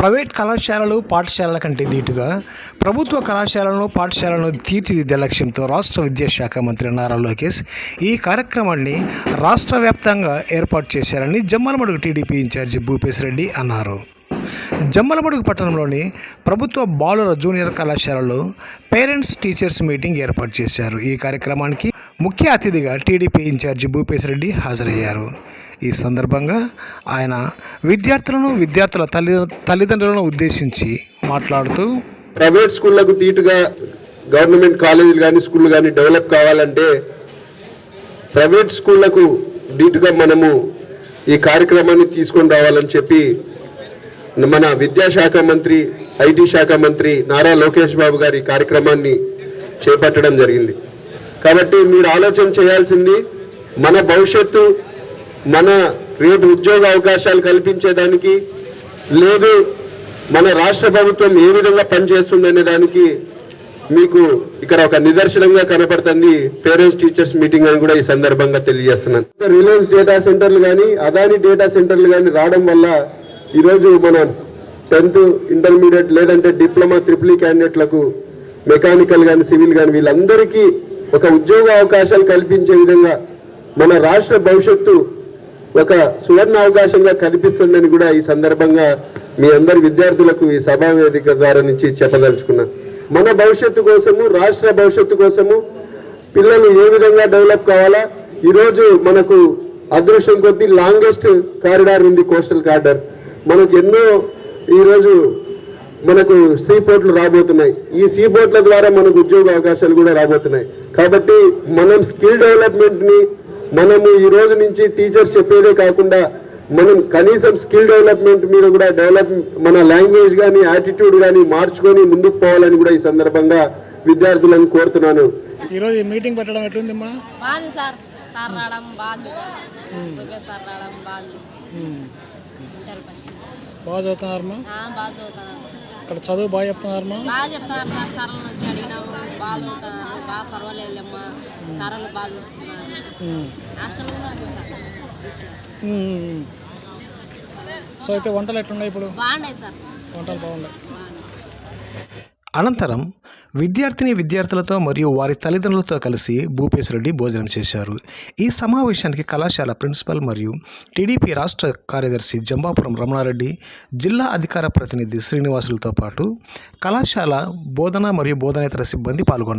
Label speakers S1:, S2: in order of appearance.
S1: Private కళాశాలలు పాఠశాలల కంటే దీటుగా ప్రభుత్వ కళాశాలను పాఠశాలను తీర్చిదిద్దే లక్ష్యంతో రాష్ట్ర విద్యాశాఖ మంత్రి నారా లోకేష్ ఈ కార్యక్రమాన్ని రాష్ట్ర వ్యాప్తంగా ఏర్పాటు చేశారని జమ్మలమడుగు టీడీపీ ఇన్ఛార్జి భూపేశ్ రెడ్డి అన్నారు. జమ్మలమడుగు పట్టణంలోని ప్రభుత్వ బాలుర జూనియర్ కళాశాలలో పేరెంట్స్ టీచర్స్ మీటింగ్ ఏర్పాటు చేశారు. ఈ కార్యక్రమానికి ముఖ్య అతిథిగా టీడీపీ ఇన్ఛార్జి భూపేశ్ రెడ్డి హాజరయ్యారు. ఈ సందర్భంగా ఆయన విద్యార్థులను విద్యార్థుల తల్లి తల్లిదండ్రులను ఉద్దేశించి మాట్లాడుతూ
S2: ప్రైవేట్ స్కూళ్ళకు తీటుగా గవర్నమెంట్ కాలేజీలు కానీ స్కూళ్ళు కానీ డెవలప్ కావాలంటే ప్రైవేట్ స్కూళ్ళకు దీటుగా మనము ఈ కార్యక్రమాన్ని తీసుకొని రావాలని చెప్పి మన విద్యాశాఖ మంత్రి ఐటీ శాఖ మంత్రి నారా లోకేష్ బాబు గారి కార్యక్రమాన్ని చేపట్టడం జరిగింది. కాబట్టి మీరు ఆలోచన చేయాల్సింది మన భవిష్యత్తు మన రేపు ఉద్యోగ అవకాశాలు కల్పించేదానికి లేదు మన రాష్ట్ర ప్రభుత్వం ఏ విధంగా పనిచేస్తుందనే దానికి మీకు ఇక్కడ ఒక నిదర్శనంగా కనపడుతుంది పేరెంట్స్ టీచర్స్ మీటింగ్ అని కూడా ఈ సందర్భంగా తెలియజేస్తున్నాను. రిలయన్స్ డేటా సెంటర్లు కానీ అదాని డేటా సెంటర్లు కానీ రావడం వల్ల ఈరోజు మన టెన్త్ ఇంటర్మీడియట్ లేదంటే డిప్లొమా త్రిపుల్ క్యాండిడేట్లకు మెకానికల్ కానీ సివిల్ కానీ వీళ్ళందరికీ ఒక ఉద్యోగ అవకాశాలు కల్పించే విధంగా మన రాష్ట్ర భవిష్యత్తు ఒక సువర్ణ అవకాశంగా కనిపిస్తుందని కూడా ఈ సందర్భంగా మీ అందరి విద్యార్థులకు ఈ సభావేదిక ద్వారా నుంచి చెప్పదలుచుకున్నా. మన భవిష్యత్తు కోసము రాష్ట్ర భవిష్యత్తు కోసము పిల్లలు ఏ విధంగా డెవలప్ కావాలా? ఈరోజు మనకు అదృష్టం కొద్దీ లాంగెస్ట్ కారిడార్ ఉంది కోస్టల్ కారిడార్. మనకు ఎన్నో ఈరోజు మనకు సీ పోర్ట్లు రాబోతున్నాయి. ఈ సీ పోర్ట్ల ద్వారా మనకు ఉద్యోగ అవకాశాలు కూడా రాబోతున్నాయి. కాబట్టి మనం స్కిల్ డెవలప్మెంట్ని మనము ఈ రోజు నుంచి టీచర్స్ చెప్పేదే కాకుండా మనం కనీసం స్కిల్ డెవలప్మెంట్ మీద కూడా డెవలప్ మన లాంగ్వేజ్ కానీ యాటిట్యూడ్ కానీ మార్చుకొని ముందుకు పోవాలని కూడా ఈ సందర్భంగా విద్యార్థులను కోరుతున్నాను.
S1: ఈరోజు ఈ మీటింగ్ పెట్టడం ఎట్లుందమ్మా?
S3: బాగుంది సార్. సార్ రావడం బాగుంది సార్. ప్రొఫెసర్ సార్ రావడం బాగుంది. సరే ఫస్ట్.
S1: బాగా చదువుతున్నారమ్మా?
S3: ఆ, బాగా చదువుతున్నారు. సార్
S1: ఇక్కడ చదువు బాగా చెప్తున్నారమ్మా?
S3: బాగా చెప్తారు సార్. వచ్చి అడిగినాము. బాగా బాగా పర్వాలేదమ్మా సార్లు బాగా చూసుకున్నారు. హాస్టల్ కూడా ఉంది సార్.
S1: సో అయితే వంటలు ఎట్లున్నాయి ఇప్పుడు?
S3: బాగున్నాయి సార్.
S1: వంటలు
S3: బాగున్నాయి.
S1: అనంతరం విద్యార్థిని విద్యార్థులతో మరియు వారి తల్లిదండ్రులతో కలిసి భూపేశ్ రెడ్డి భోజనం చేశారు. ఈ సమావేశానికి కళాశాల ప్రిన్సిపల్ మరియు టీడీపీ రాష్ట్ర కార్యదర్శి జంబాపురం రమణారెడ్డి జిల్లా అధికార ప్రతినిధి శ్రీనివాసులతో పాటు కళాశాల బోధన మరియు బోధనేతర సిబ్బంది పాల్గొన్నారు.